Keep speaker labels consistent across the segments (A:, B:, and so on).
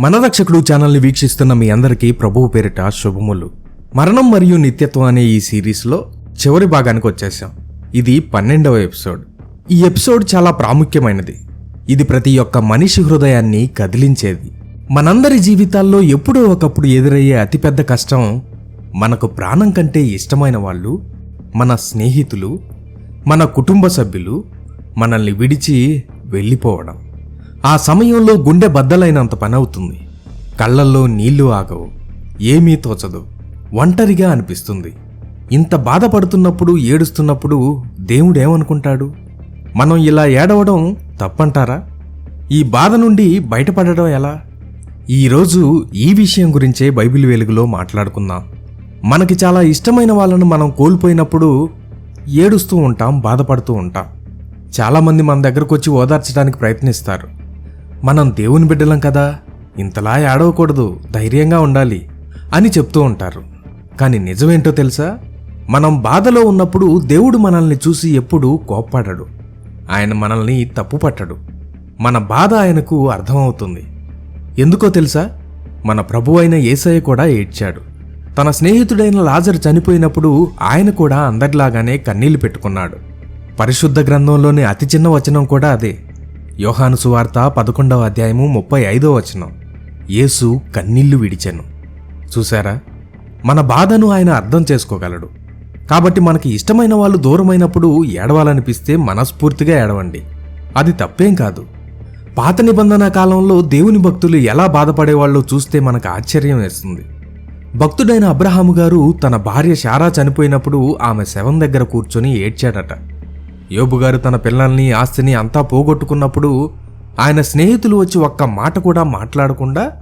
A: మన రక్షకుడు ఛానల్ని వీక్షిస్తున్న మీ అందరికీ ప్రభువు పేరిట శుభములు. మరణం మరియు నిత్యత్వం అనే ఈ సిరీస్లో చివరి భాగానికి వచ్చేసాం. ఇది పన్నెండవ ఎపిసోడ్. ఈ ఎపిసోడ్ చాలా ప్రాముఖ్యమైనది. ఇది ప్రతి ఒక్క మనిషి హృదయాన్ని కదిలించేది. మనందరి జీవితాల్లో ఎప్పుడో ఒకప్పుడు ఎదురయ్యే అతిపెద్ద కష్టం మనకు ప్రాణం కంటే ఇష్టమైన వాళ్ళు మన స్నేహితులు మన కుటుంబ సభ్యులు మనల్ని విడిచి వెళ్ళిపోవడం. ఆ సమయంలో గుండె బద్దలైనంత పని అవుతుంది కళ్ళల్లో నీళ్ళు ఆగవు. ఏమీ తోచదు. ఒంటరిగా అనిపిస్తుంది. ఇంత బాధపడుతున్నప్పుడు ఏడుస్తున్నప్పుడు దేవుడేమనుకుంటాడు? మనం ఇలా ఏడవడం తప్పంటారా? ఈ బాధ నుండి బయటపడడం ఎలా? ఈరోజు ఈ విషయం గురించే బైబిల్ వెలుగులో మాట్లాడుకుందాం. మనకి చాలా ఇష్టమైన వాళ్ళను మనం కోల్పోయినప్పుడు ఏడుస్తూ ఉంటాం బాధపడుతూ ఉంటాం. చాలామంది మన దగ్గరకు వచ్చి ఓదార్చడానికి ప్రయత్నిస్తారు. మనం దేవుని బిడ్డలం కదా. ఇంతలా ఏడవకూడదు. ధైర్యంగా ఉండాలి అని చెప్తూ ఉంటారు. కానీ నిజమేంటో తెలుసా? మనం బాధలో ఉన్నప్పుడు దేవుడు మనల్ని చూసి ఎప్పుడూ కోప్పడడు. ఆయన మనల్ని తప్పుపట్టడు. మన బాధ ఆయనకు అర్థమవుతుంది. ఎందుకో తెలుసా? మన ప్రభు అయిన ఏసయ్య కూడా ఏడ్చాడు. తన స్నేహితుడైన లాజర్ చనిపోయినప్పుడు ఆయన కూడా అందరిలాగానే కన్నీళ్ళు పెట్టుకున్నాడు. పరిశుద్ధ గ్రంథంలోని అతి చిన్న వచనం కూడా అదే. యోహాను సువార్త పదకొండవ అధ్యాయము ముప్పై ఐదో వచనం. యేసు కన్నీళ్ళు విడిచెను. చూసారా మన బాధను ఆయన అర్థం చేసుకోగలడు. కాబట్టి మనకి ఇష్టమైన వాళ్ళు దూరమైనప్పుడు ఏడవాలనిపిస్తే మనస్ఫూర్తిగా ఏడవండి. అది తప్పేం కాదు. పాత నిబంధన కాలంలో దేవుని భక్తులు ఎలా బాధపడేవాళ్ళో చూస్తే మనకు ఆశ్చర్యం వేస్తుంది. భక్తుడైన అబ్రహాము గారు తన భార్య శారా చనిపోయినప్పుడు ఆమె శవం దగ్గర కూర్చొని ఏడ్చాడట. యోబు గారు తన పిల్లల్ని ఆస్తిని అంతా పోగొట్టుకున్నప్పుడు ఆయన స్నేహితులు వచ్చి ఒక్క మాట కూడా మాట్లాడకుండా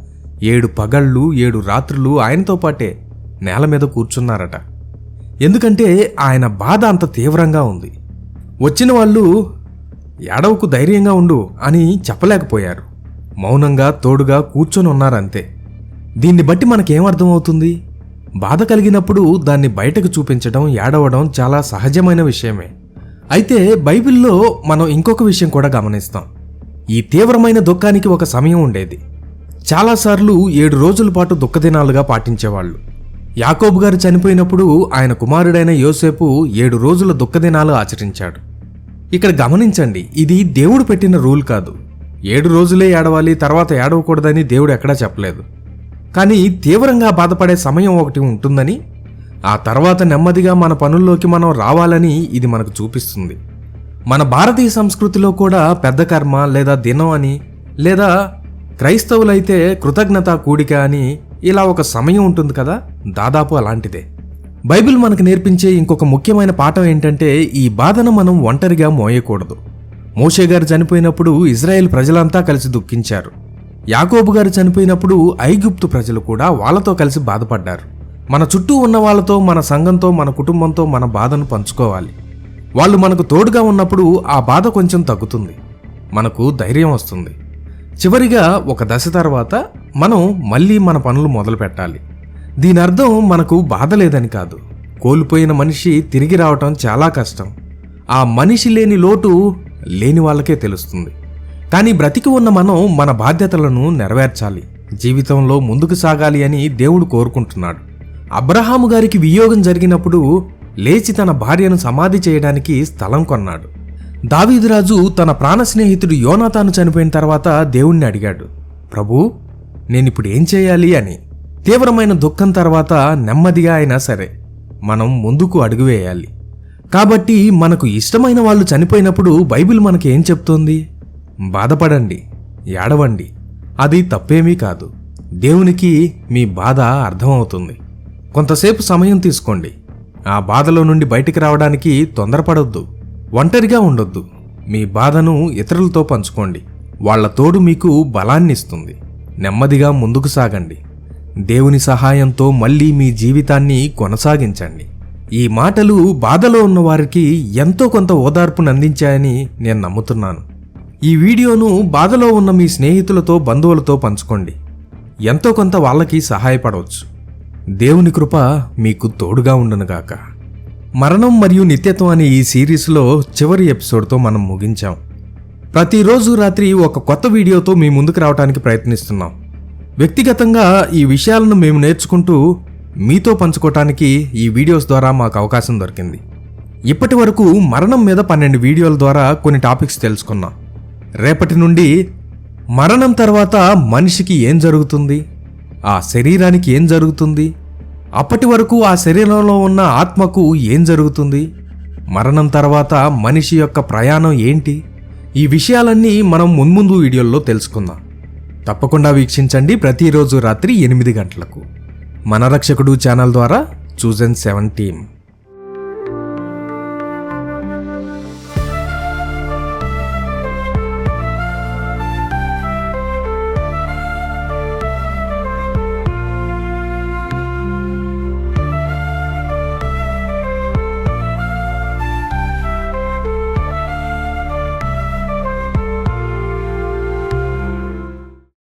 A: ఏడు పగళ్ళు ఏడు రాత్రులు ఆయనతో పాటే నేల మీద కూర్చున్నారట. ఎందుకంటే ఆయన బాధ అంత తీవ్రంగా ఉంది. వచ్చిన వాళ్ళు ఏడవకు ధైర్యంగా ఉండు అని చెప్పలేకపోయారు. మౌనంగా తోడుగా కూర్చొని ఉన్నారంతే. దీన్ని బట్టి మనకేమర్థమవుతుంది బాధ కలిగినప్పుడు దాన్ని బయటకు చూపించడం ఏడవడం చాలా సహజమైన విషయమే. అయితే బైబిల్లో మనం ఇంకొక విషయం కూడా గమనిస్తాం. ఈ తీవ్రమైన దుఃఖానికి ఒక సమయం ఉండేది. చాలాసార్లు ఏడు రోజుల పాటు దుఃఖదినాలుగా పాటించేవాళ్ళు. యాకోబు గారు చనిపోయినప్పుడు ఆయన కుమారుడైన యోసేపు ఏడు రోజుల దుఃఖదినాలు ఆచరించాడు. ఇక్కడ గమనించండి ఇది దేవుడు పెట్టిన రూల్ కాదు. ఏడు రోజులే ఏడవాలి తర్వాత ఏడవకూడదని దేవుడు ఎక్కడా చెప్పలేదు. కానీ తీవ్రంగా బాధపడే సమయం ఒకటి ఉంటుందని ఆ తర్వాత నెమ్మదిగా మన పనుల్లోకి మనం రావాలని ఇది మనకు చూపిస్తుంది. మన భారతీయ సంస్కృతిలో కూడా పెద్ద కర్మ లేదా దినం అని లేదా క్రైస్తవులైతే కృతజ్ఞత కూడిక అని ఇలా ఒక సమయం ఉంటుంది కదా దాదాపు అలాంటిదే. బైబిల్ మనకు నేర్పించే ఇంకొక ముఖ్యమైన పాఠం ఏంటంటే ఈ బాధను మనం ఒంటరిగా మోయకూడదు. మోషే గారు చనిపోయినప్పుడు ఇజ్రాయెల్ ప్రజలంతా కలిసి దుఃఖించారు. యాకోబు గారు చనిపోయినప్పుడు ఐగుప్తు ప్రజలు కూడా వాళ్ళతో కలిసి బాధపడ్డారు. మన చుట్టూ ఉన్న వాళ్ళతో మన సంఘంతో మన కుటుంబంతో మన బాధను పంచుకోవాలి. వాళ్ళు మనకు తోడుగా ఉన్నప్పుడు ఆ బాధ కొంచెం తగ్గుతుంది. మనకు ధైర్యం వస్తుంది. చివరిగా ఒక దశ తర్వాత మనం మళ్ళీ మన పనులు మొదలు పెట్టాలి దీని అర్థం మనకు బాధ లేదని కాదు. కోల్పోయిన మనిషి తిరిగి రావటం చాలా కష్టం. ఆ మనిషి లేని లోటు లేని వాళ్ళకే తెలుస్తుంది. కానీ బ్రతికి ఉన్న మనం మన బాధ్యతలను నెరవేర్చాలి. జీవితంలో ముందుకు సాగాలి అని దేవుడు కోరుకుంటున్నాడు. అబ్రహాము గారికి వియోగం జరిగినప్పుడు లేచి తన భార్యను సమాధి చేయడానికి స్థలం కొన్నాడు. దావీదురాజు తన ప్రాణ స్నేహితుడు యోనాతాను చనిపోయిన తర్వాత దేవుణ్ణి అడిగాడు ప్రభూ నేనిప్పుడు ఏం చేయాలి? అని. తీవ్రమైన దుఃఖం తర్వాత నెమ్మదిగా అయినా సరే మనం ముందుకు అడుగు వేయాలి. కాబట్టి మనకు ఇష్టమైన వాళ్ళు చనిపోయినప్పుడు బైబిల్ మనకి ఏం చెప్తోంది? బాధపడండి ఏడవండి. అది తప్పేమీ కాదు. దేవునికి మీ బాధ అర్థమవుతుంది. కొంతసేపు సమయం తీసుకోండి. ఆ బాధలో నుండి బయటికి రావడానికి తొందరపడొద్దు. ఒంటరిగా ఉండొద్దు. మీ బాధను ఇతరులతో పంచుకోండి. వాళ్ళ తోడు మీకు బలాన్నిస్తుంది. నెమ్మదిగా ముందుకు సాగండి. దేవుని సహాయంతో మళ్ళీ మీ జీవితాన్ని కొనసాగించండి. ఈ మాటలు బాధలో ఉన్న వారికి ఎంతో కొంత ఓదార్పును అందించాయని నేను నమ్ముతున్నాను. ఈ వీడియోను బాధలో ఉన్న మీ స్నేహితులతో బంధువులతో పంచుకోండి. ఎంతో కొంత వాళ్ళకి సహాయపడవచ్చు. దేవుని కృప మీకు తోడుగా ఉండనుగాక. మరణం మరియు నిత్యత్వం అనే ఈ సిరీస్లో చివరి ఎపిసోడ్తో మనం ముగించాం. ప్రతిరోజు రాత్రి ఒక కొత్త వీడియోతో మీ ముందుకు రావడానికి ప్రయత్నిస్తున్నాం. వ్యక్తిగతంగా ఈ విషయాలను మేము నేర్చుకుంటూ మీతో పంచుకోవటానికి ఈ వీడియోస్ ద్వారా మాకు అవకాశం దొరికింది. ఇప్పటి వరకు మరణం మీద పన్నెండు వీడియోల ద్వారా కొన్ని టాపిక్స్ తెలుసుకున్నాం. రేపటి నుండి మరణం తర్వాత మనిషికి ఏం జరుగుతుంది? ఆ శరీరానికి ఏం జరుగుతుంది? అప్పటి వరకు ఆ శరీరంలో ఉన్న ఆత్మకు ఏం జరుగుతుంది? మరణం తర్వాత మనిషి యొక్క ప్రయాణం ఏంటి? ఈ విషయాలన్నీ మనం మున్ముందు వీడియోల్లో తెలుసుకుందాం. తప్పకుండా వీక్షించండి ప్రతిరోజు రాత్రి ఎనిమిది గంటలకు. మన రక్షకుడు ఛానల్ ద్వారా చూజన్ సెవెన్ టీమ్.